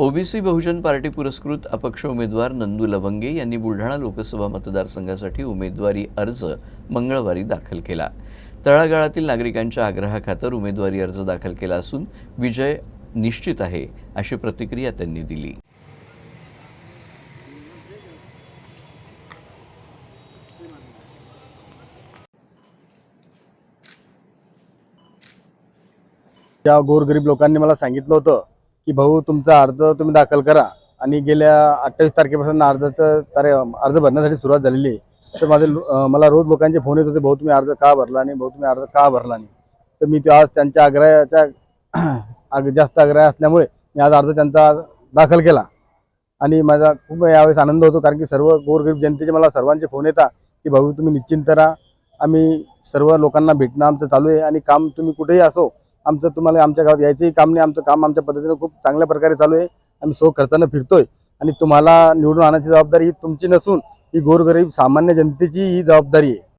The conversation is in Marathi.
ओबीसी बहुजन पार्टी पुरस्कृत अपक्ष उमेदवार नंदू लवंगे यांनी बुलढाणा लोकसभा मतदारसंघासाठी उमेदवारी अर्ज मंगळवारी दाखल केला. तळागाळातील नागरिकांच्या आग्रहाखातर उमेदवारी अर्ज दाखल केला असून विजय निश्चित आहे अशी प्रतिक्रिया त्यांनी दिली. त्या गोरगरीब लोकांनी मला सांगितलं होतं की भाऊ तुमचा अर्ज तुम्ही दाखल करा. आणि गेल्या अठ्ठावीस तारखेपासून अर्जाचं तारे अर्ज भरण्यासाठी सुरुवात झालेली आहे. तर माझे मला रोज लोकांचे फोन येत होते भाऊ तुम्ही अर्ज का भरला नाही? भाऊ तुम्ही अर्ज का भरला नाही? तर मी ते आज त्यांच्या आग्रहाच्या आग- जास्त आग्रह असल्यामुळे मी आज अर्ज त्यांचा दाखल केला. आणि माझा खूप यावेळेस आनंद होतो कारण की सर्व गोरगरीब जनतेचे मला सर्वांचे फोन येतात की भाऊ तुम्ही निश्चिंत राहा. आम्ही सर्व लोकांना भेटणं आमचं चालू आहे आणि काम तुम्ही कुठेही असो आमचं तुम्हाला आमच्या गावात यायचंही काम नाही. आमचं काम आमच्या पद्धतीनं खूप चांगल्या प्रकारे चालू आहे. आम्ही सो खर्चानं फिरतोय. आणि तुम्हाला निवडून आणायची जबाबदारी ही तुमची नसून ही गोरगरीब सामान्य जनतेची ही जबाबदारी आहे.